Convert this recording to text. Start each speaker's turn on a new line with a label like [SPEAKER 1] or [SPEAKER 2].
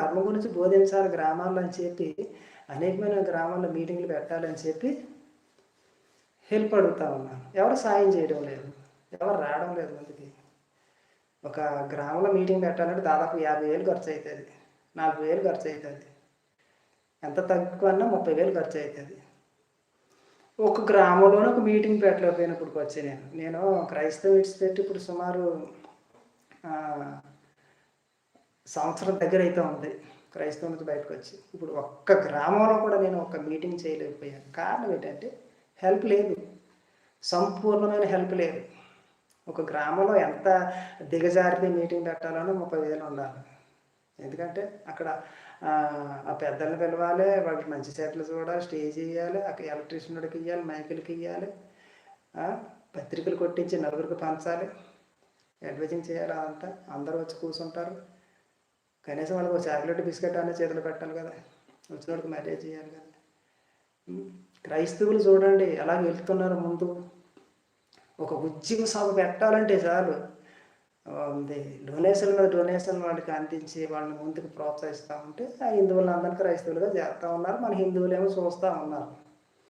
[SPEAKER 1] మర్మ గురించి బోధించాలి గ్రామాల్లో అని చెప్పి అనేకమైన గ్రామాల్లో మీటింగ్లు పెట్టాలని చెప్పి హెల్ప్ అడుగుతా ఉన్నాను ఎవరు సాయం చేయడం లేదు. ఎవరు రావడం లేదు ముందుకి. ఒక గ్రామంలో మీటింగ్ పెట్టాలంటే దాదాపు యాభై వేలు ఖర్చు అవుతుంది నాలుగు వేలు ఖర్చు అవుతుంది ఎంత తక్కువ అన్నా ముప్పై వేలు ఖర్చు అవుతుంది ఒక గ్రామంలోనే ఒక మీటింగ్ పెట్టలేకపోయినప్పుడు వచ్చి నేను. నేను క్రైస్తవ విడిచిపెట్టి ఇప్పుడు సుమారు సంవత్సరం దగ్గర అయితే ఉంది. క్రైస్తవునితో బయటకు వచ్చి. ఇప్పుడు ఒక్క గ్రామంలో కూడా నేను ఒక్క మీటింగ్ చేయలేకపోయాను. కారణం ఏంటంటే హెల్ప్ లేదు. సంపూర్ణమైన హెల్ప్ లేదు. ఒక గ్రామంలో ఎంత దిగజారితే మీటింగ్ పెట్టాలనో ముప్పై వేలు ఉండాలి. ఎందుకంటే అక్కడ ఆ, పెద్దలను పెద్దల్ని పిలవాలి వాళ్ళకి మంచి చెట్లు చూడాలి స్టేజ్ ఇవ్వాలి అక్కడ ఎలక్ట్రీషియన్కి ఇవ్వాలి మైకులకి ఇవ్వాలి పత్రికలు కొట్టించి నలుగురికి పంచాలి అడ్వైజింగ్ చేయాలి అదంతా. అందరూ వచ్చి కూర్చుంటారు. కనీసం వాళ్ళకి ఒక చాక్లెట్ బిస్కెట్ అనే చేతులు పెట్టాలి కదా. వచ్చినోడికి మ్యారేజ్ చేయాలి కదా. క్రైస్తవులు చూడండి ఎలా వెళ్తున్నారు ముందు. ఒక ఉద్యోగ సభ పెట్టాలంటే చాలు. డొనేషన్ మీద డొనేషన్ వాళ్ళకి అందించి వాళ్ళని ముందుకు ప్రోత్సహిస్తూ ఉంటే ఆ హిందువులను అందరికీ క్రైస్తవులుగా చేస్తూ ఉన్నారు. మన హిందువులేమో చూస్తూ ఉన్నారు.